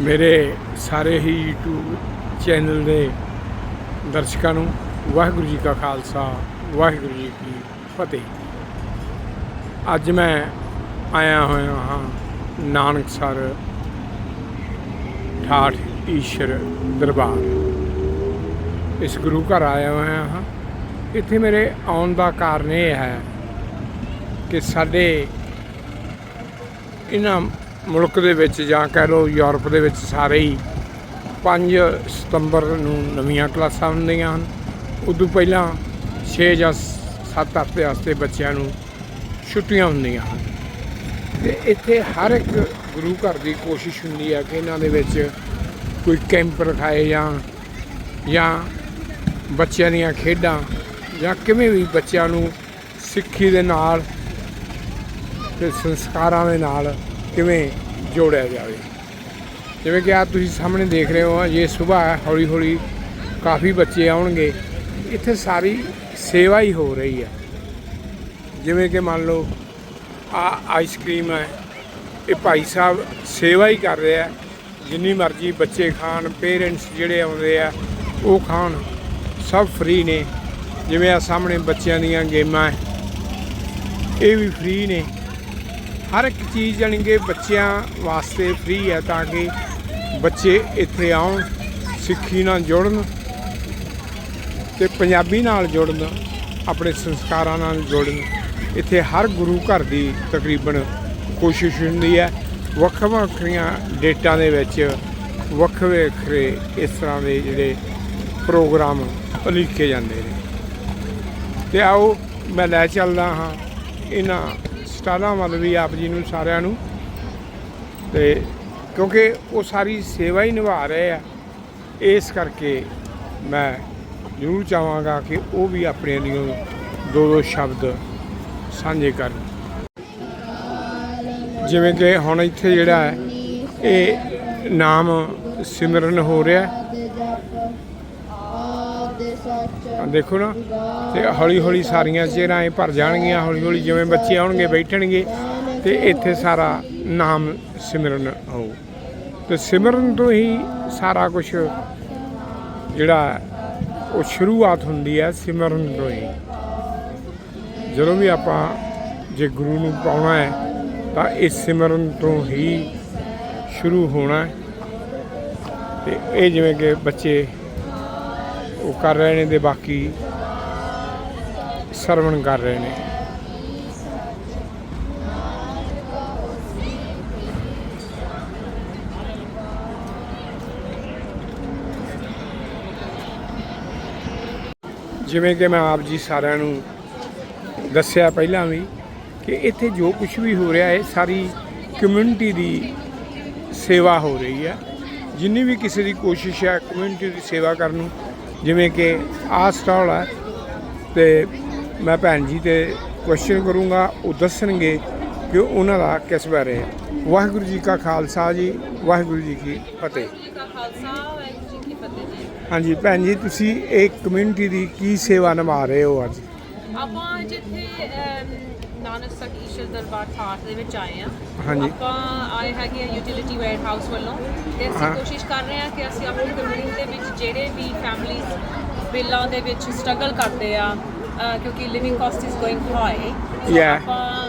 ਮੇਰੇ ਸਾਰੇ ਹੀ YouTube channel ਦੇ ਦਰਸ਼ਕਾਂ ਨੂੰ ਵਾਹਿਗੁਰੂ ਜੀ ਕਾ ਖਾਲਸਾ, ਵਾਹਿਗੁਰੂ ਜੀ ਕੀ ਫਤਿਹ। ਅੱਜ ਮੈਂ ਆਇਆ ਹੋਇਆ ਹਾਂ ਨਾਨਕਸਰ ਠਾਠ ਈਸ਼ਰ ਦਰਬਾਰ। ਇਸ ਗੁਰੂ ਘਰ ਆਇਆ ਹੋਇਆ ਹਾਂ। ਇੱਥੇ ਮੇਰੇ ਆਉਣ ਦਾ ਕਾਰਨ ਇਹ ਹੈ ਕਿ ਸਾਡੇ ਇਹਨਾਂ ਮੁਲਕ ਦੇ ਵਿੱਚ ਜਾਂ ਕਹਿ ਲਓ ਯੂਰਪ ਦੇ ਵਿੱਚ ਸਾਰੇ ਹੀ 5 ਸਤੰਬਰ ਨੂੰ ਨਵੀਆਂ ਕਲਾਸਾਂ ਹੁੰਦੀਆਂ ਹਨ। ਉਦੋਂ ਪਹਿਲਾਂ 6 ਜਾਂ 7 ਹਫ਼ਤੇ ਵਾਸਤੇ ਬੱਚਿਆਂ ਨੂੰ ਛੁੱਟੀਆਂ ਹੁੰਦੀਆਂ ਹਨ। ਤੇ ਇੱਥੇ ਹਰ ਇੱਕ ਗੁਰੂ ਘਰ ਦੀ ਕੋਸ਼ਿਸ਼ ਹੁੰਦੀ ਹੈ ਕਿ ਇਹਨਾਂ ਦੇ ਵਿੱਚ ਕੋਈ ਕੈਂਪ ਰਖਾਏ ਜਾਂ ਜਾਂ ਬੱਚਿਆਂ ਦੀਆਂ ਖੇਡਾਂ ਜਾਂ ਕਿਵੇਂ ਵੀ ਬੱਚਿਆਂ ਨੂੰ ਸਿੱਖੀ ਦੇ ਨਾਲ ਤੇ ਸੰਸਕਾਰਾਂ ਦੇ ਨਾਲ ਕਿਵੇਂ ਜੋੜਿਆ ਜਾਵੇ। ਜਿਵੇਂ ਕਿ ਆ ਤੁਸੀਂ ਸਾਹਮਣੇ ਦੇਖ ਰਹੇ ਹੋ, ਇਹ ਸਵੇਰ ਹੌਲੀ ਹੌਲੀ ਕਾਫੀ ਬੱਚੇ ਆਉਣਗੇ। ਇੱਥੇ ਸਾਰੀ ਸੇਵਾ ਹੀ ਹੋ ਰਹੀ ਹੈ। ਜਿਵੇਂ ਕਿ ਮੰਨ ਲਓ ਆ ਆਈਸਕ੍ਰੀਮ ਹੈ, ਇਹ ਭਾਈ ਸਾਹਿਬ ਸੇਵਾ ਹੀ ਕਰ ਰਿਹਾ ਜਿੰਨੀ ਮਰਜ਼ੀ ਬੱਚੇ ਖਾਣ ਪੇਰੈਂਟਸ ਜਿਹੜੇ ਆਉਂਦੇ ਆ, ਉਹ ਖਾਣ, ਸਭ ਫ੍ਰੀ ਨੇ। ਜਿਵੇਂ ਆ ਸਾਹਮਣੇ ਬੱਚਿਆਂ ਦੀਆਂ ਗੇਮਾਂ ਇਹ ਵੀ ਫ੍ਰੀ ਨੇ। ਹਰ ਇੱਕ ਚੀਜ਼ ਜਾਣੀ ਕਿ ਬੱਚਿਆਂ ਵਾਸਤੇ ਫ੍ਰੀ ਹੈ ਤਾਂ ਕਿ ਬੱਚੇ ਇੱਥੇ ਆਉਣ, ਸਿੱਖੀ ਨਾਲ ਜੁੜਨ ਤੇ ਪੰਜਾਬੀ ਨਾਲ ਜੁੜਨ, ਆਪਣੇ ਸੰਸਕਾਰਾਂ ਨਾਲ ਜੁੜਨ। ਇੱਥੇ ਹਰ ਗੁਰੂ ਘਰ ਦੀ ਤਕਰੀਬਨ ਕੋਸ਼ਿਸ਼ ਹੁੰਦੀ ਹੈ। ਵੱਖ ਵੱਖਰੀਆਂ ਡੇਟਾਂ ਦੇ ਵਿੱਚ ਵੱਖ ਵੱਖਰੇ ਇਸ ਤਰ੍ਹਾਂ ਦੇ ਜਿਹੜੇ ਪ੍ਰੋਗਰਾਮ ਉਲੀਕੇ ਜਾਂਦੇ ਨੇ। ਤੇ ਆਓ ਮੈਂ ਲੈ ਚੱਲਦਾ ਹਾਂ ਇਹਨਾਂ ਸਟਾਲਾਂ ਵੱਲ ਵੀ ਆਪ ਜੀ ਨੂੰ ਸਾਰਿਆਂ ਨੂੰ। ਤੇ ਕਿਉਂਕਿ ਉਹ ਸਾਰੀ ਸੇਵਾ ਹੀ ਨਿਭਾ ਰਹੇ ਆ। ਇਸ ਕਰਕੇ ਮੈਂ ਜ਼ਰੂਰ ਚਾਹਾਂਗਾ ਕਿ ਉਹ ਵੀ ਆਪਣੇ ਲਈ ਦੋ ਦੋ ਸ਼ਬਦ ਸਾਂਝੇ ਕਰਨ। ਜਿਵੇਂ ਕਿ ਹੁਣ ਇੱਥੇ ਜਿਹੜਾ ਹੈ, ਇਹ ਨਾਮ ਸਿਮਰਨ ਹੋ ਰਿਹਾ। ਦੇਖੋ ਨਾ, ਤੇ ਹੌਲੀ ਹੌਲੀ ਸਾਰੀਆਂ ਚਿਹਰਾਂ ਇਹ ਭਰ ਜਾਣਗੀਆਂ ਹੌਲੀ ਹੌਲੀ ਜਿਵੇਂ ਬੱਚੇ ਆਉਣਗੇ, ਬੈਠਣਗੇ, ਤੇ ਇੱਥੇ ਸਾਰਾ ਨਾਮ ਸਿਮਰਨ ਆਉ ਤੇ ਸਿਮਰਨ ਤੋਂ ਹੀ ਸਾਰਾ ਕੁਝ ਜਿਹੜਾ ਉਹ ਸ਼ੁਰੂਆਤ ਹੁੰਦੀ ਹੈ, ਸਿਮਰਨ ਤੋਂ ਹੀ। ਜਦੋਂ ਵੀ ਆਪਾਂ ਜੇ ਗੁਰੂ ਨੂੰ ਪਾਉਣਾ ਹੈ, ਤਾਂ ਇਸ ਸਿਮਰਨ ਤੋਂ ਹੀ ਸ਼ੁਰੂ ਹੋਣਾ ਹੈ। ਤੇ ਇਹ ਜਿਵੇਂ ਕਿ ਬੱਚੇ ਉਹ ਕਰ ਰਹੇ ਨੇ ਤੇ ਬਾਕੀ ਸਰਵਣ ਕਰ ਰਹੇ ਨੇ। ਜਿਵੇਂ ਕਿ ਮੈਂ ਆਪ ਜੀ ਸਾਰਿਆਂ ਨੂੰ ਦੱਸਿਆ ਪਹਿਲਾਂ ਵੀ ਕਿ ਇੱਥੇ ਜੋ ਕੁਝ ਵੀ ਹੋ ਰਿਹਾ ਹੈ, ਸਾਰੀ ਕਮਿਊਨਿਟੀ ਦੀ ਸੇਵਾ ਹੋ ਰਹੀ ਹੈ। ਜਿੰਨੀ ਵੀ ਕਿਸੇ ਦੀ ਕੋਸ਼ਿਸ਼ ਹੈ ਕਮਿਊਨਿਟੀ ਦੀ ਸੇਵਾ ਕਰਨ ਨੂੰ ਜਿਵੇਂ ਕਿ ਆਹ ਸਟਾਲ ਹੈ ਤੇ ਮੈਂ ਭੈਣ ਜੀ ਤੇ ਕੁਐਸਚਨ ਕਰੂੰਗਾ ਉਹ ਦੱਸਣਗੇ ਕਿ ਉਹਨਾਂ ਦਾ ਕਿਸ ਬਾਰੇ ਹੈ ਵਾਹਿਗੁਰੂ ਜੀ ਕਾ ਖਾਲਸਾ ਜੀ ਵਾਹਿਗੁਰੂ ਜੀ ਕੀ ਫਤਿਹ। ਹਾਂਜੀ ਭੈਣ ਜੀ ਤੁਸੀਂ ਇੱਕ ਕਮਿਊਨਿਟੀ ਦੀ ਕੀ ਸੇਵਾ ਨਿਭਾ ਰਹੇ ਹੋ ਅੱਜ? ਆਪਾਂ ਜਿੱਥੇ ਨਾਨਕ ਸਰ ਈਸ਼ਰ ਦਰਬਾਰ ਠਾਠ ਦੇ ਵਿੱਚ ਆਏ ਆ ਹਾਂਜੀ। ਆਪਾਂ ਆਏ ਹੈਗੇ ਆ ਯੂਟਿਲਿਟੀ ਵੇਅਰ ਹਾਊਸ ਵੱਲੋਂ ਤੇ ਅਸੀਂ। ਕੋਸ਼ਿਸ਼ ਕਰ ਰਹੇ ਆ ਕਿ ਅਸੀਂ ਆਪਣੀ ਕਮਿਊਨਿਟੀ ਦੇ ਵਿੱਚ ਜਿਹੜੇ ਵੀ ਫੈਮਲੀਜ਼ ਬਿੱਲਾਂ ਦੇ ਵਿੱਚ ਸਟਰਗਲ ਕਰਦੇ ਆ ਕਿਉਂਕਿ living cost is going high Yeah. ਆਪਾਂ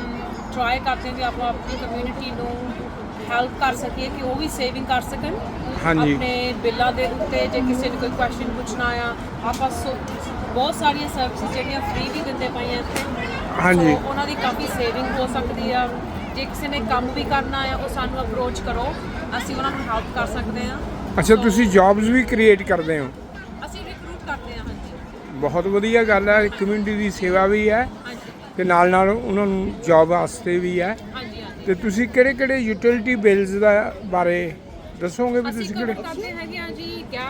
ਟਰਾਈ ਕਰਦੇ ਕਿ ਆਪਾਂ ਆਪਣੀ ਕਮਿਊਨਿਟੀ ਨੂੰ ਹੈਲਪ ਕਰ ਸਕੀਏ ਕਿ ਉਹ ਵੀ ਸੇਵਿੰਗ ਕਰ ਸਕਣ ਹਾਂਜੀ। ਆਪਣੇ ਬਿੱਲਾਂ ਦੇ ਉੱਤੇ ਜੇ ਕਿਸੇ ਨੇ ਕੋਈ ਕੁਐਸਚਨ ਪੁੱਛਣਾ ਆ ਆਪਾਂ ਸੋ ਬਹੁਤ ਸਾਰੀਆਂ ਸਰਵਿਸਿਜ਼ ਜਿਹੜੀਆਂ ਫ੍ਰੀ ਵੀ ਦਿੰਦੇ ਪਏ ਆ ਇੱਥੇ। ਹਾਂਜੀ। ਸੋ ਉਹਨਾਂ ਦੀ ਕਾਫੀ ਸੇਵਿੰਗ ਹੋ ਸਕਦੀ ਆ। ਜੇ ਕਿਸੇ ਨੇ ਕੰਮ ਵੀ ਕਰਨਾ ਆ ਉਹ ਸਾਨੂੰ ਅਪਰੋਚ ਕਰੋ। ਅਸੀਂ ਉਹਨਾਂ ਨੂੰ ਹੈਲਪ ਕਰ ਸਕਦੇ ਆ। ਅੱਛਾ ਤੁਸੀਂ ਜੌਬਸ ਵੀ ਕ੍ਰੀਏਟ ਕਰਦੇ ਹੋ? ਅਸੀਂ ਰਿਕਰੂਟ ਕਰਦੇ ਆ ਹਾਂਜੀ। ਬਹੁਤ ਵਧੀਆ ਗੱਲ ਹੈ ਕਮਿਊਨਿਟੀ ਦੀ ਸੇਵਾ ਵੀ ਹੈ ਹਾਂਜੀ। ਤੇ ਨਾਲ ਨਾਲ ਉਹਨਾਂ ਨੂੰ ਜੌਬ ਵਾਸਤੇ ਵੀ ਹੈ ਹਾਂਜੀ ਹਾਂਜੀ। ਤੇ ਤੁਸੀਂ ਕਿਹੜੇ ਕਿਹੜੇ ਯੂਟਿਲਿਟੀ ਬਿੱਲਸ ਦਾ ਬਾਰੇ ਦੱਸੋਗੇ ਵੀ ਤੁਸੀਂ ਕਿਹੜੇ? ਕਰਦੇ ਹੈਗੇ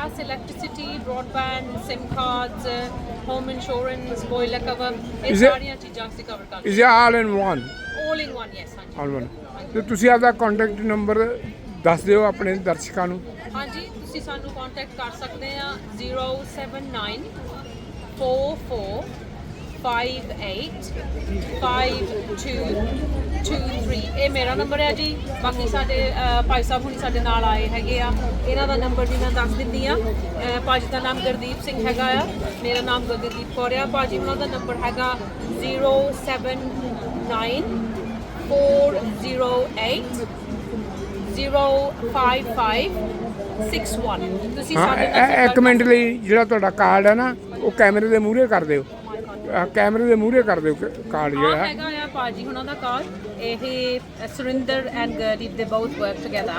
gas electricity broadband SIM cards home insurance boiler cover ਇਹ Is it- ਸਾਰੀਆਂ ਚੀਜ਼ਾਂ ਅਸੀਂ ਕਵਰ ਕਰਦੇ is all in one all in one yes ਹਾਂਜੀ। ਆਲ ਵਨ ਤੇ ਤੁਸੀਂ ਆਪਦਾ ਕੰਟੈਕਟ ਨੰਬਰ ਦੱਸ ਦਿਓ ਆਪਣੇ ਦਰਸ਼ਕਾਂ ਨੂੰ। ਹਾਂਜੀ ਤੁਸੀਂ ਸਾਨੂੰ ਕੰਟੈਕਟ ਕਰ ਸਕਦੇ ਆ 079 44 585223 ਇਹ ਮੇਰਾ ਨੰਬਰ ਹੈ ਜੀ। ਬਾਕੀ ਸਾਡੇ ਭਾਈ ਸਾਹਿਬ ਹੁਣੀ ਸਾਡੇ ਨਾਲ ਆਏ ਹੈਗੇ ਆ। ਇਹਨਾਂ ਦਾ ਨੰਬਰ ਵੀ ਮੈਂ ਦੱਸ ਦਿੰਦੀ ਆ। ਭਾਜੀ ਦਾ ਨਾਮ ਗੁਰਦੀਪ ਸਿੰਘ ਹੈਗਾ ਆ। ਮੇਰਾ ਨਾਮ ਗਗਨਦੀਪ ਕੌਰ ਆ। ਭਾਜੀ ਉਹਨਾਂ ਦਾ ਨੰਬਰ ਹੈਗਾ 079 408 05561 ਤੁਸੀਂ ਸਾਡੇ ਇੱਕ ਮਿੰਟ ਲਈ ਜਿਹੜਾ ਤੁਹਾਡਾ ਕਾਰਡ ਹੈ ਨਾ ਉਹ ਕੈਮਰੇ ਦੇ ਮੂਹਰੇ ਕਰ ਦਿਓ। ਆਹ ਕੈਮਰੇ ਦੇ ਮੂਹਰੇ ਕਰ ਦਿਓ ਕਾਰਡ ਜਿਹੜਾ ਹੈ। ਹੈਗਾ ਆ ਭਾਜੀ ਹੁਣਾਂ ਦਾ ਕਾਰਡ। ਇਹ ਸੁਰਿੰਦਰ ਐਂਡ ਗਰੀਬ ਦੇ ਬਹੁਤ ਵਰਕ ਟੁਗੇਦਰ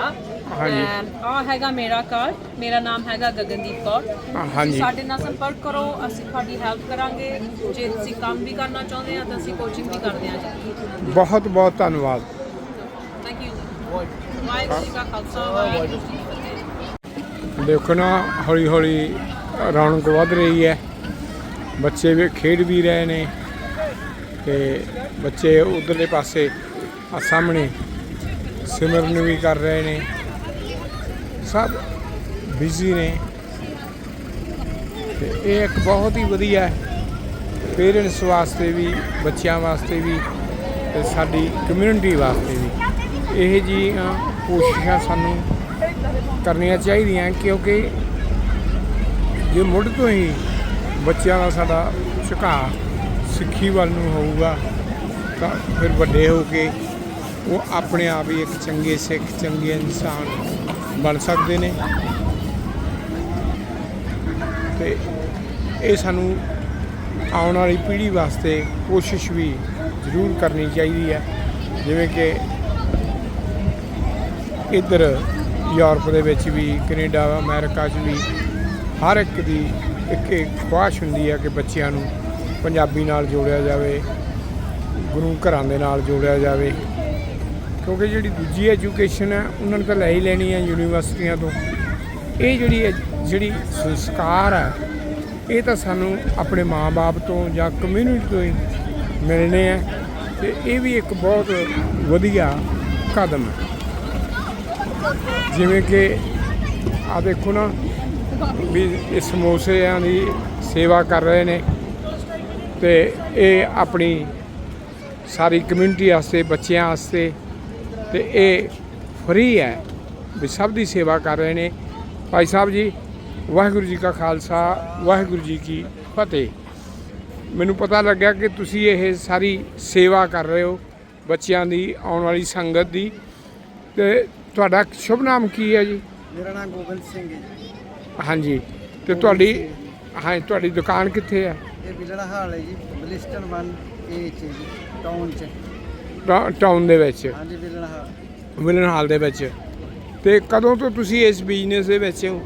ਹਾਂਜੀ। ਆ ਹੈਗਾ ਮੇਰਾ ਕਾਰਡ। ਮੇਰਾ ਨਾਮ ਹੈਗਾ ਗਗਨਦੀਪ ਕੌਰ। ਹਾਂ, ਹਾਂਜੀ। ਸਾਡੇ ਨਾਲ ਸੰਪਰਕ ਕਰੋ ਅਸੀਂ ਤੁਹਾਡੀ ਹੈਲਪ ਕਰਾਂਗੇ। ਜੇ ਤੁਸੀਂ ਕੰਮ ਵੀ ਕਰਨਾ ਚਾਹੁੰਦੇ ਆ ਤਾਂ ਅਸੀਂ ਕੋਚਿੰਗ ਵੀ ਕਰਦੇ ਆ ਜੀ। ਬਹੁਤ ਬਹੁਤ ਧੰਨਵਾਦ। ਥੈਂਕ ਯੂ ਵਾਹਿਗੁਰੂ ਜੀ ਕਾ ਖਾਲਸਾ ਵਾਹਿਗੁਰੂ ਜੀ ਕੀ ਫਤਿਹ। ਦੇਖੋ ਨਾ ਹੌਲੀ ਹੌਲੀ ਰੌਣਕ ਵੱਧ ਰਹੀ ਹੈ। ਬੱਚੇ ਵੀ ਖੇਡ ਵੀ ਰਹੇ ਨੇ ਤੇ ਬੱਚੇ ਉਧਰਲੇ ਪਾਸੇ ਆ ਸਾਹਮਣੇ ਸਿਮਰਨ ਵੀ ਕਰ ਰਹੇ ਨੇ। ਸਭ ਬਿਜ਼ੀ ਨੇ। ਤੇ ਇਹ ਇੱਕ ਬਹੁਤ ਹੀ ਵਧੀਆ ਪੇਰੈਂਟਸ ਵਾਸਤੇ ਵੀ, ਬੱਚਿਆਂ ਵਾਸਤੇ ਵੀ ਤੇ ਸਾਡੀ ਕਮਿਊਨਿਟੀ ਵਾਸਤੇ ਵੀ। ਇਹ ਜੀਆਂ ਕੋਸ਼ਿਸ਼ਾਂ ਸਾਨੂੰ ਕਰਨੀਆਂ ਚਾਹੀਦੀਆਂ ਕਿਉਂਕਿ ਜੇ ਮੁੱਢ ਤੋਂ ਹੀ ਬੱਚਿਆਂ ਦਾ ਸਾਡਾ ਝੁਕਾਅ ਸਿੱਖੀ ਵੱਲ ਨੂੰ ਹੋਊਗਾ, ਤਾਂ ਫਿਰ ਵੱਡੇ ਹੋ ਕੇ ਉਹ ਆਪਣੇ ਆਪ ਹੀ ਇੱਕ ਚੰਗੇ ਸਿੱਖ, ਚੰਗੇ ਇਨਸਾਨ ਬਣ ਸਕਦੇ ਨੇ। ਤੇ ਇਹ ਸਾਨੂੰ ਆਉਣ ਵਾਲੀ ਪੀੜ੍ਹੀ ਵਾਸਤੇ ਕੋਸ਼ਿਸ਼ ਵੀ ਜ਼ਰੂਰ ਕਰਨੀ ਚਾਹੀਦੀ ਹੈ। ਜਿਵੇਂ ਕਿ ਇੱਧਰ ਯੂਰਪ ਦੇ ਵਿੱਚ ਵੀ, ਕੈਨੇਡਾ, ਅਮਰੀਕਾ 'ਚ ਵੀ ਹਰ ਇੱਕ ਦੀ ਇੱਕ ਇੱਕ ਖੁਆਇਸ਼ ਹੁੰਦੀ ਹੈ ਕਿ ਬੱਚਿਆਂ ਨੂੰ ਪੰਜਾਬੀ ਨਾਲ ਜੋੜਿਆ ਜਾਵੇ, ਗੁਰੂ ਘਰਾਂ ਦੇ ਨਾਲ ਜੋੜਿਆ ਜਾਵੇ। ਕਿਉਂਕਿ ਜਿਹੜੀ ਦੂਜੀ ਐਜੂਕੇਸ਼ਨ ਹੈ ਉਹਨਾਂ ਨੇ ਤਾਂ ਲੈ ਹੀ ਲੈਣੀ ਹੈ ਯੂਨੀਵਰਸਿਟੀਆਂ ਤੋਂ। ਇਹ ਜਿਹੜੀ ਹੈ- ਜਿਹੜੀ ਸੰਸਕਾਰ ਹੈ ਇਹ ਤਾਂ ਸਾਨੂੰ ਆਪਣੇ ਮਾਪੇ ਤੋਂ ਜਾਂ ਕਮਿਊਨਿਟੀ ਤੋਂ ਹੀ ਮਿਲਣੇ ਆ ਤੇ ਇਹ ਵੀ ਇੱਕ ਬਹੁਤ ਵਧੀਆ ਕਦਮ ਹੈ ਜਿਵੇਂ ਕਿ ਆ ਦੇਖੋ ਨਾ ਵੀ ਇਹ ਸਮੋਸਿਆਂ ਦੀ ਸੇਵਾ ਕਰ ਰਹੇ ਨੇ ਤੇ ਇਹ ਆਪਣੀ ਸਾਰੀ ਕਮਿਊਨਿਟੀ ਵਾਸਤੇ, ਬੱਚਿਆਂ ਵਾਸਤੇ ਤੇ ਇਹ ਫਰੀ ਹੈ ਵੀ ਸਭ ਦੀ ਸੇਵਾ ਕਰ ਰਹੇ ਨੇ। ਭਾਈ ਸਾਹਿਬ ਜੀ, ਵਾਹਿਗੁਰੂ ਜੀ ਕਾ ਖਾਲਸਾ, ਵਾਹਿਗੁਰੂ ਜੀ ਕੀ ਫਤਿਹ। ਮੈਨੂੰ ਪਤਾ ਲੱਗਿਆ ਕਿ ਤੁਸੀਂ ਇਹ ਸਾਰੀ ਸੇਵਾ ਕਰ ਰਹੇ ਹੋ, ਬੱਚਿਆਂ ਦੀ, ਆਉਣ ਵਾਲੀ ਸੰਗਤ ਦੀ। ਤੇ ਤੁਹਾਡਾ ਸ਼ੁਭ ਨਾਮ ਕੀ ਹੈ ਜੀ? ਮੇਰਾ ਨਾਮ ਗੋਬਿੰਦ ਸਿੰਘ ਹੈ ਜੀ। ਹਾਂਜੀ। ਤੇ ਤੁਹਾਡੀ ਹਾਂ ਤੁਹਾਡੀ ਦੁਕਾਨ ਕਿੱਥੇ ਹੈ ਇਹ ਬਿਲੜਾ ਹਾਲ ਹੈ ਜੀ ਬਲਿਸਟਨ 1 ਏ ਚ ਜੀ ਟਾਊਨ ਚ। ਟਾਊਨ ਦੇ ਵਿੱਚ? ਹਾਂਜੀ ਬਿਲੜਾ ਹਾਲ। ਵਿਲਨ ਹਾਲ ਦੇ ਵਿੱਚ। ਤੇ ਕਦੋਂ ਤੋਂ ਤੁਸੀਂ ਇਸ ਬਿਜ਼ਨਸ ਦੇ ਵਿੱਚ ਹੋ?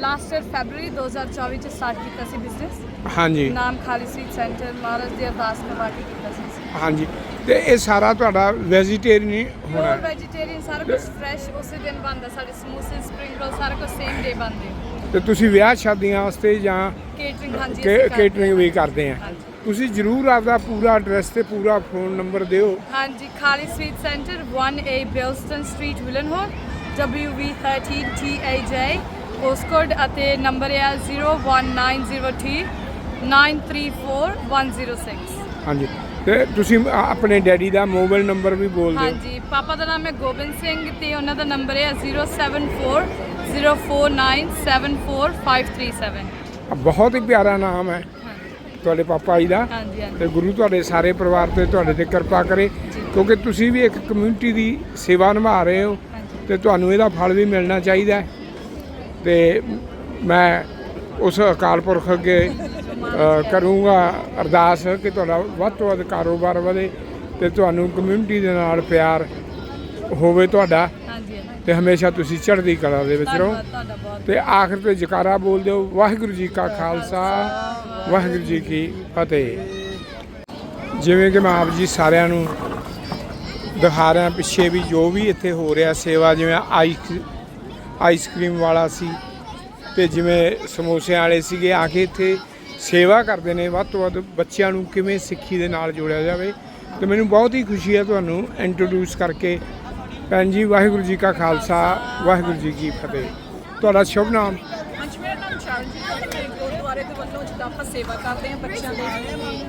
ਲਾਸਟ ਈਅਰ ਫੈਬਰੂਰੀ 2024 ਚ ਸਟਾਰਟ ਕੀਤਾ ਸੀ ਬਿਜ਼ਨਸ ਹਾਂਜੀ ਨਾਮ ਖਾਲੀ ਸਵੀਟ ਸੈਂਟਰ ਮਹਾਰਾਜ ਦੀ ਅਰਦਾਸ ਕਰਵਾ ਕੇ ਕੀਤਾ ਸੀ। ਹਾਂਜੀ ਤੇ ਇਹ ਸਾਰਾ ਤੁਹਾਡਾ ਵੈਜੀਟੇਰੀਅਨ ਹੀ ਹੋਣਾ ਹੈ। ਵੈਜੀਟੇਰੀਅਨ ਸਾਰਾ ਕੁਝ ਫਰੈਸ਼ ਉਸੇ ਦਿਨ ਬਣਦਾ ਸਾਡੇ ਸਮੋਸੇ ਸਪਰਿੰਗ ਰੋਲ ਸਾਰਾ ਕੁਝ ਸੇਮ ਡੇ ਬਣਦੇ ਤੇ ਤੁਸੀਂ ਵਿਆਹ ਸ਼ਾਦੀਆਂ ਵਾਸਤੇ ਜਾਂ ਕੇਟਰਿੰਗ ਹਾਂਜੀ ਕੇਟਰਿੰਗ। ਵੀ ਕਰਦੇ ਆ। ਤੁਸੀਂ ਜਰੂਰ ਆਪਦਾ ਪੂਰਾ ਐਡਰੈਸ ਤੇ ਪੂਰਾ ਫੋਨ ਨੰਬਰ ਦਿਓ ਹਾਂਜੀ ਖਾਲੀ sweet centre 1A Bilston street Willenhall WV13TAJ postcode ਅਤੇ ਨੰਬਰ ਹੈ 01902 934106 ਹਾਂਜੀ। ਤੇ ਤੁਸੀਂ ਆ- ਆਪਣੇ ਡੈਡੀ ਦਾ ਮੋਬਾਈਲ ਨੰਬਰ ਵੀ ਬੋਲ ਦਿਓ। ਹਾਂਜੀ ਪਾਪਾ ਦਾ ਨਾਮ ਹੈ ਗੋਬਿੰਦ ਸਿੰਘ ਤੇ ਉਹਨਾਂ ਦਾ ਨੰਬਰ ਹੈ 074049745537 ਆ ਬਹੁਤ ਹੀ ਪਿਆਰਾ ਨਾਮ ਹੈ ਤੁਹਾਡੇ ਪਾਪਾ ਜੀ ਦਾ। ਹਾਂਜੀ ਹਾਂਜੀ। ਤੇ ਗੁਰੂ ਤੁਹਾਡੇ ਸਾਰੇ ਪਰਿਵਾਰ ਤੇ ਤੁਹਾਡੇ ਤੇ ਕਿਰਪਾ ਕਰੇ ਕਿਉਂਕਿ ਤੁਸੀਂ ਵੀ ਇੱਕ ਕਮਿਊਨਿਟੀ ਦੀ ਸੇਵਾ ਨਿਭਾ ਰਹੇ ਹੋ ਹਾਂਜੀ। ਤੇ ਤੁਹਾਨੂੰ ਇਹਦਾ ਫਲ ਵੀ ਮਿਲਣਾ ਚਾਹੀਦਾ ਹੈ। ਤੇ ਮੈਂ ਉਸ ਅਕਾਲ ਪੁਰਖ ਅੱਗੇ ਕਰੂੰਗਾ ਅਰਦਾਸ ਕਿ ਤੁਹਾਡਾ ਵੱਧ ਤੋਂ ਵੱਧ ਕਾਰੋਬਾਰ ਵਧੇ ਤੇ ਤੁਹਾਨੂੰ ਕਮਿਊਨਿਟੀ ਦੇ ਨਾਲ ਪਿਆਰ ਹੋਵੇ ਤੁਹਾਡਾ। ਤੇ ਹਮੇਸ਼ਾ ਤੁਸੀਂ ਚੜ੍ਹਦੀ ਕਲਾ ਦੇ ਵਿੱਚ ਰਹੋ। ਤੇ ਆਖਰ ਤੇ ਜਕਾਰਾ ਬੋਲ ਦਿਓ ਵਾਹਿਗੁਰੂ ਜੀ ਕਾ ਖਾਲਸਾ ਵਾਹਿਗੁਰੂ ਜੀ ਕੀ ਫਤਿਹ। ਜਿਵੇਂ ਕਿ ਮੈਂ ਆਪ ਜੀ ਸਾਰਿਆਂ ਨੂੰ ਦਿਖਾ ਰਿਹਾ ਪਿੱਛੇ ਵੀ ਜੋ ਵੀ ਇੱਥੇ ਹੋ ਰਿਹਾ ਸੇਵਾ ਜਿਵੇਂ ਆਈਸ ਆਈਸਕ੍ਰੀਮ ਵਾਲਾ ਸੀ ਤੇ ਜਿਵੇਂ ਸਮੋਸਿਆਂ ਵਾਲੇ ਸੀਗੇ, ਆ ਕੇ ਇੱਥੇ ਸੇਵਾ ਕਰਦੇ ਨੇ। ਵੱਧ ਤੋਂ ਵੱਧ ਬੱਚਿਆਂ ਨੂੰ ਕਿਵੇਂ ਸਿੱਖੀ ਦੇ ਨਾਲ ਜੋੜਿਆ ਜਾਵੇ। ਤੇ ਮੈਨੂੰ ਬਹੁਤ ਹੀ ਖੁਸ਼ੀ ਹੈ ਤੁਹਾਨੂੰ ਇੰਟਰੋਡਿਊਸ ਕਰਕੇ। ਭੈਣ ਜੀ, ਵਾਹਿਗੁਰੂ ਜੀ ਕਾ ਖਾਲਸਾ, ਵਾਹਿਗੁਰੂ ਜੀ ਕੀ ਫਤਿਹ। ਤੁਹਾਡਾ ਸ਼ੁਭ ਨਾਮ? ਗੁਰਦੁਆਰਾ ਦੇ ਵੱਲੋਂ ਜਿੱਦਾਂ ਆਪਾਂ ਸੇਵਾ ਕਰਦੇ ਹਾਂ ਬੱਚਿਆਂ ਦੇ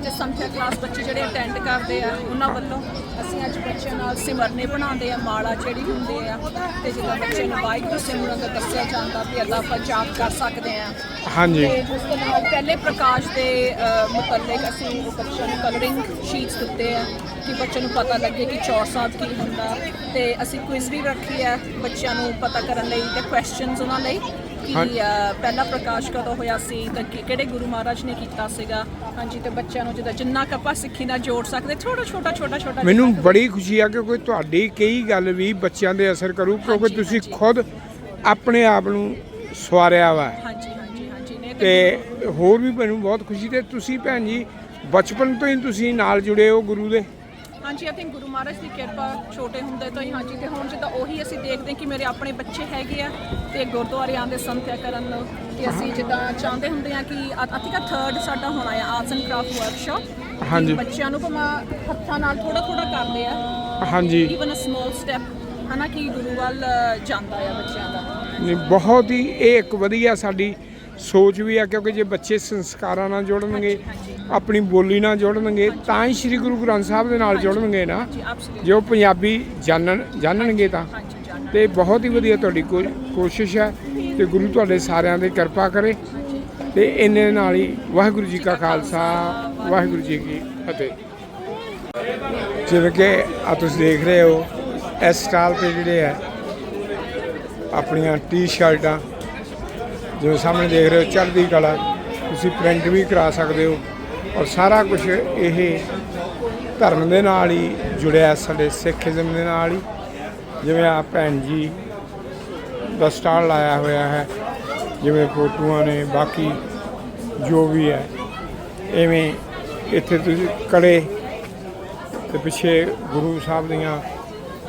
ਤੇ ਸੰਥਿਆ ਕਲਾਸ ਬੱਚੇ ਜਿਹੜੇ ਅਟੈਂਡ ਕਰਦੇ ਆ ਉਹਨਾਂ ਵੱਲੋਂ ਅਸੀਂ ਅੱਜ ਬੱਚਿਆਂ ਨਾਲ ਸਿਮਰਨੇ ਬਣਾਉਂਦੇ ਆ ਮਾਲਾ ਜਿਹੜੀ ਹੁੰਦੀ ਆ ਤੇ ਜਿੱਦਾਂ ਬੱਚੇ ਨੂੰ ਵਾਹਿਗੁਰੂ ਸਿਮਰਨ ਦਾ ਦੱਸਿਆ ਜਾਂਦਾ ਵੀ ਅੱਲਾ ਆਪਾਂ ਜਾਪ ਕਰ ਸਕਦੇ ਆ ਹਾਂਜੀ। ਤੇ ਉਸ ਤੋਂ ਨਾਲ ਪਹਿਲੇ ਪ੍ਰਕਾਸ਼ ਦੇ ਮੁਤਲਕ ਅਸੀਂ ਬੱਚਿਆਂ ਨੂੰ ਕਲਰਿੰਗ ਸ਼ੀਟਸ ਦਿੱਤੇ ਆ ਕਿ ਬੱਚਿਆਂ ਨੂੰ ਪਤਾ ਲੱਗੇ ਕਿ ਚੌਰ ਸਾਹਿਬ ਕੀ ਹੁੰਦਾ ਤੇ ਅਸੀਂ ਕੁਇਜ਼ ਵੀ ਰੱਖੀ ਆ ਬੱਚਿਆਂ ਨੂੰ ਪਤਾ ਕਰਨ ਲਈ ਤੇ ਕੁਐਸਚਨਸ ਉਹਨਾਂ ਲਈ। ਕਿ ਹਾਂ। ਅ, ਪਹਿਲਾ ਪ੍ਰਕਾਸ਼ ਕਦੋਂ ਹੋਇਆ ਸੀ ਤੇ ਕਿ- ਕਿਹੜੇ ਗੁਰੂ ਮਹਾਰਾਜ ਨੇ ਕੀਤਾ ਸੀਗਾ? ਹਾਂਜੀ ਤੇ ਬੱਚਿਆਂ ਨੂੰ ਜਿੱਦਾਂ ਜਿੰਨਾ ਕੁ ਆਪਾਂ ਸਿੱਖੀ ਨਾਲ ਜੋੜ ਸਕਦੇ ਛੋਟਾ ਛੋਟਾ ਛੋਟਾ ਛੋਟਾ ਮੈਨੂੰ ਜਿੰਨਾ ਕੁ- ਬੜੀ ਖੁਸ਼ੀ ਆ ਕਿ ਕੋਈ ਤੁਹਾਡੀ ਕਈ ਗੱਲ ਵੀ ਬੱਚਿਆਂ ਦੇ ਅਸਰ ਕਰੂ ਕਿਉਂਕਿ ਹਾਂਜੀ, ਤੁਸੀਂ ਹਾਂਜੀ। ਖੁਦ ਆਪਣੇ ਆਪ ਨੂੰ ਸਵਾਰਿਆ ਵਾ। ਹਾਂਜੀ ਹਾਂਜੀ ਹਾਂਜੀ। ਨੇ ਤੇ ਹੋਰ ਵੀ ਮੈਨੂੰ ਬਹੁਤ ਖੁਸ਼ੀ ਤੇ ਤੁਸੀਂ ਭੈਣ ਜੀ ਬਚਪਨ ਤੋਂ ਹੀ ਤੁਸੀਂ ਨਾਲ ਜੁੜੇ ਹੋ ਗੁਰੂ ਦੇ। ਹਾਂਜੀ ਆਈ ਥਿੰਕ ਗੁਰੂ ਮਹਾਰਾਜ ਦੀ ਕਿਰਪਾ ਛੋਟੇ ਹੁੰਦੇ ਤੋਂ ਹੀ ਹਾਂਜੀ ਤੇ ਹੁਣ ਜਿੱਦਾਂ ਉਹੀ ਅਸੀਂ ਦੇਖਦੇ ਕਿ ਮੇਰੇ ਆਪਣੇ ਬੱਚੇ ਹੈਗੇ ਆ ਤੇ ਗੁਰਦੁਆਰੇ ਆਉਂਦੇ ਸੰਥਿਆ ਕਰਨ ਨੂੰ ਤੇ ਅਸੀਂ ਜਿੱਦਾਂ ਚਾਹੁੰਦੇ ਹੁੰਦੇ ਆ ਕਿ ਥਿੰਕ ਥਰਡ ਸਾਡਾ ਹੋਣਾ ਆ ਆਰਟਸ ਐਂਡ ਕਰਾਫਟ ਵਰਕਸ਼ਾਪ ਹਾਂਜੀ। ਬੱਚਿਆਂ ਨੂੰ ਭਾਵੇਂ ਹੱਥਾਂ ਨਾਲ ਥੋੜਾ ਥੋੜਾ ਕਰਦੇ ਆ ਹਾਂਜੀ। ਈਵਨ ਅ ਸਮਾਲ ਸਟੈਪ ਹਨਾ ਕਿ ਗੁਰੂ ਵੱਲ ਜਾਂਦਾ ਆ ਬੱਚਿਆਂ ਦਾ। ਨਹੀਂ ਬਹੁਤ ਹੀ ਇਹ ਇੱਕ ਵਧੀਆ ਸਾਡੀ ਸੋਚ ਵੀ ਆ ਕਿਉਂਕਿ ਜੇ ਬੱਚੇ ਸੰਸਕਾਰਾਂ ਨਾਲ ਜੁੜਨਗੇ ਆਪਣੀ ਬੋਲੀ ਨਾਲ ਜੁੜਨਗੇ ਤਾਂ ਹੀ ਸ੍ਰੀ ਗੁਰੂ ਗ੍ਰੰਥ ਸਾਹਿਬ ਦੇ ਨਾਲ ਜੁੜਨਗੇ ਨਾ। ਜੀ ਉਹ ਪੰਜਾਬੀ ਜਾਣਨ ਜਾਣਨਗੇ ਤਾਂ। ਤੇ ਬਹੁਤ ਹੀ ਵਧੀਆ ਤੁਹਾਡੀ ਕੋਸ਼ਿਸ਼ ਹੈ ਤੇ ਗੁਰੂ ਤੁਹਾਡੇ ਸਾਰਿਆਂ ਦੇ ਕਿਰਪਾ ਕਰੇ। ਤੇ ਇੰਨੇ ਨਾਲ ਹੀ ਵਾਹਿਗੁਰੂ ਜੀ ਕਾ ਖਾਲਸਾ ਵਾਹਿਗੁਰੂ ਜੀ ਕੀ ਫਤਿਹ। ਜਿਵੇਂ ਕਿ ਆ ਤੁਸੀਂ ਦੇਖ ਰਹੇ ਹੋ ਇਸ ਸਟਾਲ ਤੇ ਜਿਹੜੇ ਹੈ ਆਪਣੀਆਂ ਟੀ-ਸ਼ਰਟਾਂ ਜਿਵੇਂ ਸਾਹਮਣੇ ਦੇਖ ਰਹੇ ਹੋ, ਚੜ੍ਹਦੀ ਕਲਾ, ਤੁਸੀਂ ਪ੍ਰਿੰਟ ਵੀ ਕਰਾ ਸਕਦੇ ਹੋ ਔਰ ਸਾਰਾ ਕੁਝ ਇਹ ਧਰਮ ਦੇ ਨਾਲ ਹੀ ਜੁੜਿਆ ਸਾਡੇ ਸਿੱਖੀਜ਼ਮ ਦੇ ਨਾਲ ਹੀ। ਜਿਵੇਂ ਆ ਭੈਣ ਜੀ ਦਾ ਸਟਾਲ ਲਾਇਆ ਹੋਇਆ ਹੈ, ਜਿਵੇਂ ਫੋਟੋਆਂ ਨੇ, ਬਾਕੀ ਜੋ ਵੀ ਹੈ, ਐਵੇਂ ਇੱਥੇ ਤੁਸੀਂ ਕੜੇ ਤੇ ਪਿੱਛੇ ਗੁਰੂ ਸਾਹਿਬ ਦੀਆਂ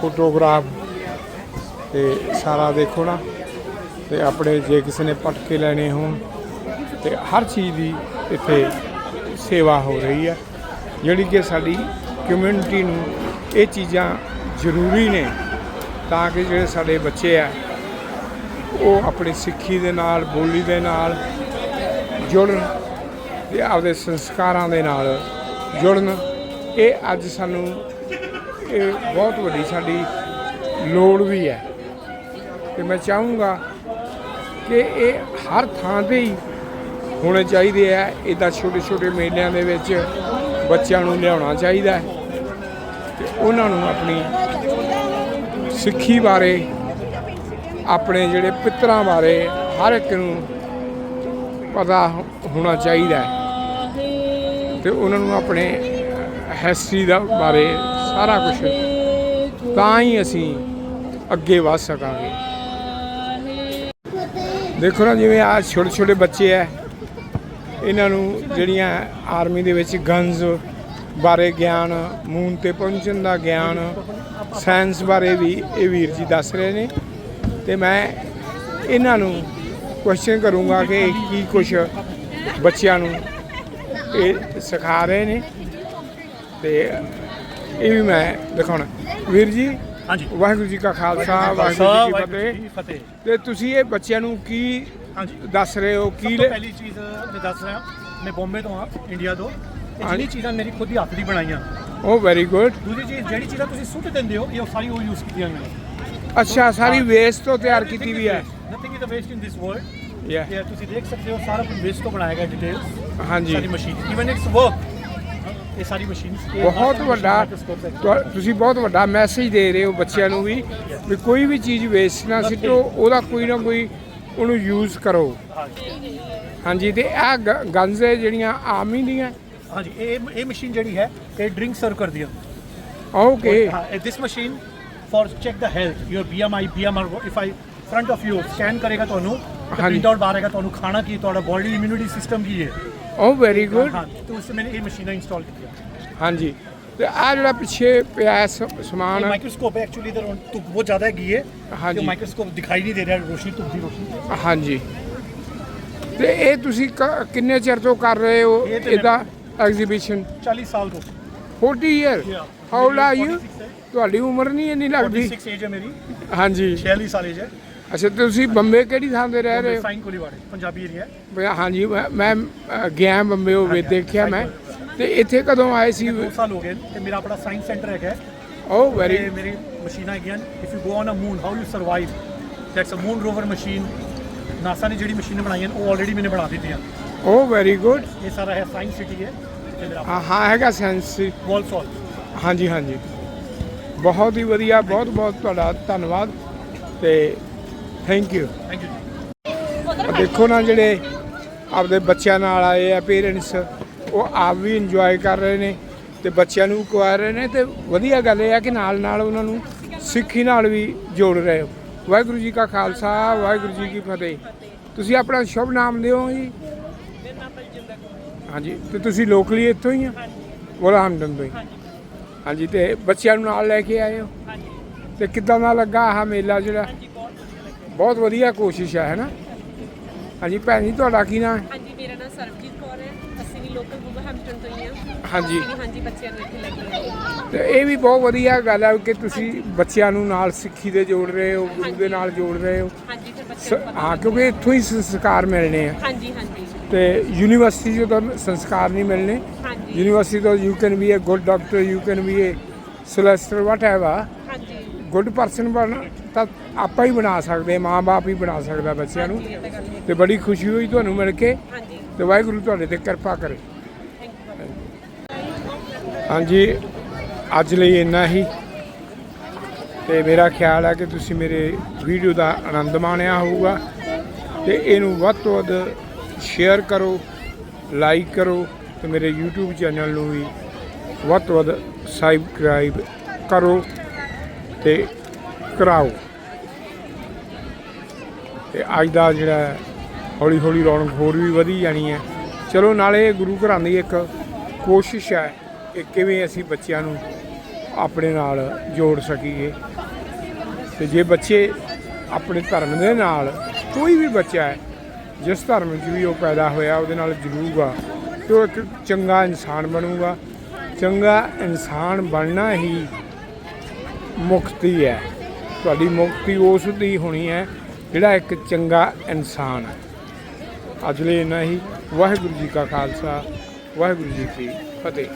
ਫੋਟੋਗ੍ਰਾਫ ਤੇ ਸਾਰਾ ਦੇਖੋ ਨਾ। ਤੇ ਆਪਣੇ ਜੇ ਕਿਸੇ ਨੇ ਪਟਕੇ ਲੈਣੇ ਹੋਣ ਤੇ ਹਰ ਚੀਜ਼ ਦੀ ਇੱਥੇ ਸੇਵਾ ਹੋ ਰਹੀ ਹੈ ਜਿਹੜੀ ਕਿ ਸਾਡੀ ਕਮਿਊਨਿਟੀ ਨੂੰ ਇਹ ਚੀਜ਼ਾਂ ਜ਼ਰੂਰੀ ਨੇ ਤਾਂ ਕਿ ਜਿਹੜੇ ਸਾਡੇ ਬੱਚੇ ਆ, ਉਹ ਆਪਣੀ ਸਿੱਖੀ ਦੇ ਨਾਲ, ਬੋਲੀ ਦੇ ਨਾਲ ਜੁੜਨ ਤੇ ਆਪਦੇ ਸੰਸਕਾਰਾਂ ਦੇ ਨਾਲ ਜੁੜਨ। ਇਹ ਅੱਜ ਸਾਨੂੰ ਇਹ ਬਹੁਤ ਵੱਡੀ ਸਾਡੀ ਲੋੜ ਵੀ ਹੈ। ਤੇ ਮੈਂ ਚਾਹੂੰਗਾ ਕਿ ਇਹ ਹਰ ਥਾਂ ਤੇ ਹੀ ਹੋਣੇ ਚਾਹੀਦੇ ਆ। ਇਦਾਂ ਛੋਟੇ ਛੋਟੇ ਮੇਲਿਆਂ ਦੇ ਵਿੱਚ ਬੱਚਿਆਂ ਨੂੰ ਲਿਆਉਣਾ ਚਾਹੀਦਾ ਹੈ ਤੇ ਉਹਨਾਂ ਨੂੰ ਆਪਣੀ ਸਿੱਖੀ ਬਾਰੇ, ਆਪਣੇ ਜਿਹੜੇ ਪਿੱਤਰਾਂ ਬਾਰੇ ਹਰ ਇੱਕ ਨੂੰ ਪਤਾ ਹੋਣਾ ਚਾਹੀਦਾ ਹੈ। ਤੇ ਉਹਨਾਂ ਨੂੰ ਆਪਣੇ ਹਿਸਟਰੀ ਦਾ ਬਾਰੇ ਸਾਰਾ ਕੁਝ ਤਾਂ ਹੀ ਅਸੀਂ ਅੱਗੇ ਵਧ ਸਕਾਂਗੇ। ਦੇਖੋ ਨਾ, ਜਿਵੇਂ ਆ ਛੋਟੇ ਛੋਟੇ ਬੱਚੇ ਐ, ਇਹਨਾਂ ਨੂੰ ਜਿਹੜੀਆਂ ਆਰਮੀ ਦੇ ਵਿੱਚ ਗਨਜ਼ ਬਾਰੇ ਗਿਆਨ ਮੂਨ ਤੇ ਪਹੁੰਚਣ ਦਾ ਗਿਆਨ ਸਾਇੰਸ ਬਾਰੇ ਵੀ ਇਹ ਵੀਰ ਜੀ ਦੱਸ ਰਹੇ ਨੇ। ਤੇ ਮੈਂ ਇਹਨਾਂ ਨੂੰ ਕੁਐਸਚਨ ਕਰੂੰਗਾ ਕਿ ਇਹ ਕੀ ਕੁਝ ਬੱਚਿਆਂ ਨੂੰ ਇਹ ਸਿਖਾ ਰਹੇ ਨੇ। ਤੇ ਇਹ ਵੀ ਮੈਂ ਦਿਖਾਉਣਾ। ਵੀਰ ਜੀ ਹਾਂਜੀ। ਵਾਹਿਗੁਰੂ ਜੀ ਕਾ ਖਾਲਸਾ ਵਾਹਿਗੁਰੂ ਜੀ ਕੀ ਫਤਿਹ। ਤੇ ਤੁਸੀਂ ਇਹ ਬੱਚਿਆਂ ਨੂੰ ਕੀ ਹਾਂਜੀ। ਦੱਸ ਰਹੇ ਹੋ? ਕੀ ਪਹਿਲੀ ਚੀਜ਼ ਮੈਂ ਦੱਸ ਰਿਹਾ ਮੈਂ ਬੰਬੇ ਤੋਂ ਆ ਇੰਡੀਆ ਤੋਂ। ਇਹ। ਜਿਹੜੀ ਚੀਜ਼ਾਂ ਮੇਰੀ ਖੁਦ ਦੀ ਹੱਥ ਦੀ ਬਣਾਈਆਂ। ਉਹ ਵੈਰੀ ਗੁੱਡ ਦੂਜੀ ਚੀਜ਼ ਜਿਹੜੀ ਚੀਜ਼ਾਂ ਤੁਸੀਂ ਸੁੱਟ ਦਿੰਦੇ ਹੋ ਇਹ ਸਾਰੀ ਉਹ ਯੂਜ਼ ਕੀਤੀਆਂ ਹੋਈਆਂ ਅੱਛਾ ਸਾਰੀ ਵੇਸਟ ਤੋਂ ਤਿਆਰ ਕੀਤੀ ਵੀ ਹੈ। Nothing is a waste in this world ਇਹ ਤੁਸੀਂ ਦੇਖ ਸਕਦੇ ਹੋ ਸਾਰਾ ਕੁਝ ਵੇਸਟ ਤੋਂ ਬਣਾਇਆ ਗਿਆ ਡਿਟੇਲਸ ਹਾਂਜੀ। ਸਾਰੀ ਮਸ਼ੀਨ ਇਵਨ ਇਟਸ ਵਰਕ ਇਹ ਸਾਰੀ ਮਸ਼ੀਨ ਬਹੁਤ ਵੱਡਾ ਤੁਸੀਂ ਬਹੁਤ ਵੱਡਾ ਮੈਸੇਜ ਦੇ ਰਹੇ ਹੋ ਬੱਚਿਆਂ ਨੂੰ ਵੀ ਵੀ ਕੋਈ ਵੀ ਚੀਜ਼ ਵੇਸਟ ਨਾ ਸਿੱਟੋ ਉਹਦਾ ਕੋਈ ਨਾ ਕੋਈ ਉਹਨੂੰ ਯੂਜ਼ ਕਰੋ। ਹਾਂਜੀ। ਤੇ ਇਹ ਗਨਜ਼ ਜਿਹੜੀਆਂ ਆਮ ਹੀ ਦੀਆਂ ਹਾਂਜੀ ਇਹ ਇਹ ਮਸ਼ੀਨ ਜਿਹੜੀ ਹੈ ਇਹ ਡਰਿੰਕ ਸਰਵ ਕਰਦੀ ਹੈ। ਓਕੇ ਹਾਂ this machine for check the health your BMI BMR if I front of you scan ਕਰੇਗਾ ਤੁਹਾਨੂੰ। ਪ੍ਰਿੰਟ ਆਊਟ ਬਾਹਰੇਗਾ ਤੁਹਾਨੂੰ ਖਾਣਾ ਕੀ ਤੁਹਾਡਾ ਬੋਡੀ ਇਮਿਊਨਿਟੀ ਸਿਸਟਮ ਕੀ ਹੈ? ਉਹ ਵੈਰੀ ਗੁੱਡ ਹਾਂ ਤੇ ਉਸ ਮੈंने ਇਹ ਮਸ਼ੀਨਾਂ ਇੰਸਟਾਲ ਕੀਤੀਆਂ। ਹਾਂਜੀ। ਤੇ ਆ ਜਿਹੜਾ ਪਿੱਛੇ ਪਿਆ ਸਮਾਨ ਮਾਈਕਰੋਸਕੋਪ ਹੈ ਐਕਚੁਅਲੀ ਇਧਰ ਧੁੱਪ ਬਹੁਤ ਜ਼ਿਆਦਾ ਹੈਗੀ ਹੈ। ਹਾਂਜੀ। ਮਾਈਕਰੋਸਕੋਪ ਦਿਖਾਈ ਨਹੀਂ ਦੇ ਰਿਹਾ ਰੋਸ਼ਨੀ ਧੁੱਪ ਦੀ ਰੋਸ਼ਨੀ। ਹਾਂਜੀ। ਤੇ ਇਹ ਤੁਸੀਂ ਕਿੰਨੇ ਚਿਰ ਤੋਂ ਕਰ ਰਹੇ ਹੋ ਇਹਦਾ ਐਗਜ਼ੀਬਿਸ਼ਨ 40 ਸਾਲ ਤੋਂ। 40 ਇਅਰ. ਹਾਊ 46 ਹੈ। ਤੁਹਾਡੀ ਉਮਰ ਨਹੀਂ ਇੰਨੀ ਲੱਗਦੀ। 46 ਏਜ ਹੈ ਮੇਰੀ। ਹਾਂਜੀ। 46 ਸਾਲ ਏਜ ਹੈ। ਅੱਛਾ ਤੁਸੀਂ ਬੰਬੇ ਕਿਹੜੀ ਥਾਂ ਤੇ ਰਹੇ ਹੋ? ਸਾਈਂ ਕੋਲੀਵਾੜੇ ਪੰਜਾਬੀ ਏਰੀਆ ਹਾਂਜੀ ਮੈਂ- ਮੈਂ ਗਿਆ ਬੰਬੇ ਉਹ ਦੇਖਿਆ ਮੈਂ। ਤੇ ਇੱਥੇ ਕਦੋਂ ਆਏ ਸੀ? 2 ਸਾਲ ਹੋ ਗਏ ਤੇ ਮੇਰਾ ਆਪਣਾ ਸਾਇੰਸ ਸੈਂਟਰ ਹੈਗਾ ਓ ਵੈਰੀ ਤੇ ਮੇਰੀ ਮਸ਼ੀਨਾਂ ਹੈਗੀਆਂ if you go on a moon how you survive that's a moon rover machine NASA ਨੇ ਜਿਹੜੀ ਮਸ਼ੀਨਾਂ ਬਣਾਈਆਂ ਨੇ, ਉਹ ਆਲਰੇਡੀ ਮੈਨੇ ਬਣਾ ਦਿੱਤੀਆਂ। ਓ ਵੈਰੀ ਗੁੱਡ ਇਹ ਸਾਰਾ ਹੈ ਸਾਇੰਸ ਸਿਟੀ ਹੈ। ਤੇ ਹਾਂ ਹੈਗਾ ਸੈਂਸ ਵਾਲਸੋਲ ਹਾਂਜੀ ਹਾਂਜੀ। ਬਹੁਤ ਹੀ ਵਧੀਆ ਬਹੁਤ ਬਹੁਤ ਤੁਹਾਡਾ ਧੰਨਵਾਦ। ਤੇ ਥੈਂਕ ਯੂ ਥੈਂਕ ਯੂ ਦੇਖੋ ਨਾ ਜਿਹੜੇ ਆਪਦੇ ਬੱਚਿਆਂ ਨਾਲ ਆਏ ਆ ਪੇਰੈਂਟਸ ਉਹ ਆਪ ਵੀ ਇੰਜੋਏ ਕਰ ਰਹੇ ਨੇ ਤੇ ਬੱਚਿਆਂ ਨੂੰ ਕਵਾ ਰਹੇ ਨੇ ਤੇ ਵਧੀਆ ਗੱਲ ਇਹ ਆ ਕਿ ਨਾਲ ਨਾਲ ਉਹਨਾਂ ਨੂੰ ਸਿੱਖੀ ਨਾਲ ਵੀ ਜੋੜ ਰਹੇ ਹੋ। ਵਾਹਿਗੁਰੂ ਜੀ ਕਾ ਖਾਲਸਾ ਵਾਹਿਗੁਰੂ ਜੀ ਕੀ ਫਤਿਹ। ਤੁਸੀਂ ਆਪਣਾ ਸ਼ੁਭ ਨਾਮ ਦਿਓ ਜੀ। ਹਾਂਜੀ ਤੇ ਤੁਸੀਂ ਲੋਕਲੀ ਇੱਥੋਂ ਹੀ ਆ? ਬੋਲਾ ਹਮਦਨ ਤੋਂ ਹੀ। ਹਾਂਜੀ ਤੇ ਬੱਚਿਆਂ ਨੂੰ ਨਾਲ ਲੈ ਕੇ ਆਏ ਹੋ? ਤੇ ਕਿੱਦਾਂ ਦਾ ਲੱਗਾ ਆਹ ਮੇਲਾ ਜਿਹੜਾ? ਬਹੁਤ ਵਧੀਆ ਕੋਸ਼ਿਸ਼ ਹੈ ਹੈਨਾ? ਹਾਂਜੀ ਭੈਣ ਜੀ ਤੁਹਾਡਾ ਕੀ ਨਾਮ ਹੈ ਹਾਂਜੀ ਮੇਰਾ ਨਾਮ ਸਰਬਜੀਤ ਕੌਰ ਹੈ। ਅਸੀਂ ਵੀ ਲੋਕਲ ਬੂਬਰਹੈਂਪਟਨ ਤੋਂ ਹੀ ਹਾਂ। ਹਾਂਜੀ। ਅਸੀਂ ਵੀ ਹਾਂਜੀ ਬੱਚਿਆਂ ਨੂੰ ਇੱਥੇ ਲੈ ਕੇ ਆਏ ਹਾਂ। ਤੇ ਇਹ ਵੀ ਬਹੁਤ ਵਧੀਆ ਗੱਲ ਹੈ ਕਿ ਤੁਸੀਂ ਬੱਚਿਆਂ ਨੂੰ ਨਾਲ ਸਿੱਖੀ ਦੇ ਜੋੜ ਰਹੇ ਹੋ ਗੁਰੂ ਦੇ ਨਾਲ ਜੋੜ ਰਹੇ ਹੋ। ਹਾਂਜੀ ਫਿਰ ਬੱਚਿਆਂ ਸ- ਨੂੰ ਪਤਾ ਹਾਂ ਕਿਉਂਕਿ ਇੱਥੋਂ ਹੀ ਸੰਸਕਾਰ ਮਿਲਣੇ ਆ। ਹਾਂਜੀ ਹਾਂਜੀ। ਤੇ ਯੂਨੀਵਰਸਿਟੀ ਤੋਂ ਤਾਂ ਸੰਸਕਾਰ ਨਹੀਂ ਮਿਲਣੇ। ਹਾਂਜੀ। ਯੂਨੀਵਰਸਿਟੀ ਤੋਂ you can be a good doctor you can be a solicitor whatever ਹਾਂਜੀ। ਗੁੱਡ ਪਰਸਨ ਬਣ ਤਾਂ ਆਪਾਂ ਹੀ ਬਣਾ ਸਕਦੇ ਮਾਂ-ਬਾਪ ਹੀ ਬਣਾ ਸਕਦਾ ਬੱਚਿਆਂ ਨੂੰ। ਤਾਂ ਬੜੀ ਖੁਸ਼ੀ ਹੋਈ ਤੁਹਾਨੂੰ ਮਿਲ ਕੇ। ਤੇ ਵਾਹਿਗੁਰੂ ਤੁਹਾਡੇ ਤੇ ਕਿਰਪਾ ਕਰੇ। ਹਾਂਜੀ ਅੱਜ ਲਈ ਇੰਨਾ ਹੀ। ਤੇ ਮੇਰਾ ਖਿਆਲ ਹੈ ਕਿ ਤੁਸੀਂ ਮੇਰੇ ਵੀਡੀਓ ਦਾ ਆਨੰਦ ਮਾਣਿਆ ਹੋਊਗਾ। ਤੇ ਇਹਨੂੰ ਵੱਧ ਤੋਂ ਵੱਧ ਸ਼ੇਅਰ ਕਰੋ ਲਾਈਕ ਕਰੋ ਤੇ ਮੇਰੇ YouTube ਚੈਨਲ ਨੂੰ ਵੀ ਵੱਧ ਤੋਂ ਵੱਧ ਸਬਸਕ੍ਰਾਈਬ ਕਰੋ ਤੇ ਕਰਾਓ। ਤੇ ਅੱਜ ਦਾ ਜਿਹੜਾ ਹੌਲੀ ਹੌਲੀ ਰੌਣਕ ਹੋਰ ਵੀ ਵਧੀ ਜਾਣੀ ਹੈ। ਚਲੋ ਨਾਲੇ ਗੁਰੂ ਘਰਾਂ ਦੀ ਇੱਕ ਕੋਸ਼ਿਸ਼ ਹੈ ਕਿ ਕਿਵੇਂ ਅਸੀਂ ਬੱਚਿਆਂ ਨੂੰ ਆਪਣੇ ਨਾਲ ਜੋੜ ਸਕੀਏ। ਤੇ ਜੇ ਬੱਚੇ ਆਪਣੇ ਧਰਮ ਦੇ ਨਾਲ ਕੋਈ ਵੀ ਬੱਚਾ ਹੈ, ਜਿਸ ਧਰਮ 'ਚ ਵੀ ਉਹ ਪੈਦਾ ਹੋਇਆ, ਉਹਦੇ ਨਾਲ ਜੁੜੂਗਾ ਤੇ ਉਹ ਇੱਕ ਚੰਗਾ ਇਨਸਾਨ ਬਣੂਗਾ। ਚੰਗਾ ਇਨਸਾਨ ਬਣਨਾ ਹੀ ਮੁਕਤੀ ਹੈ। ਤੁਹਾਡੀ ਮੁਕਤੀ ਉਸ ਦੀ ਹੋਣੀ ਹੈ ਜਿਹੜਾ ਇੱਕ ਚੰਗਾ ਇਨਸਾਨ ਹੈ। ਅੱਜ ਲਈ ਇੰਨਾ ਹੀ। ਵਾਹਿਗੁਰੂ ਜੀ ਕਾ ਖਾਲਸਾ, ਵਾਹਿਗੁਰੂ ਜੀ ਕੀ ਫਤਿਹ।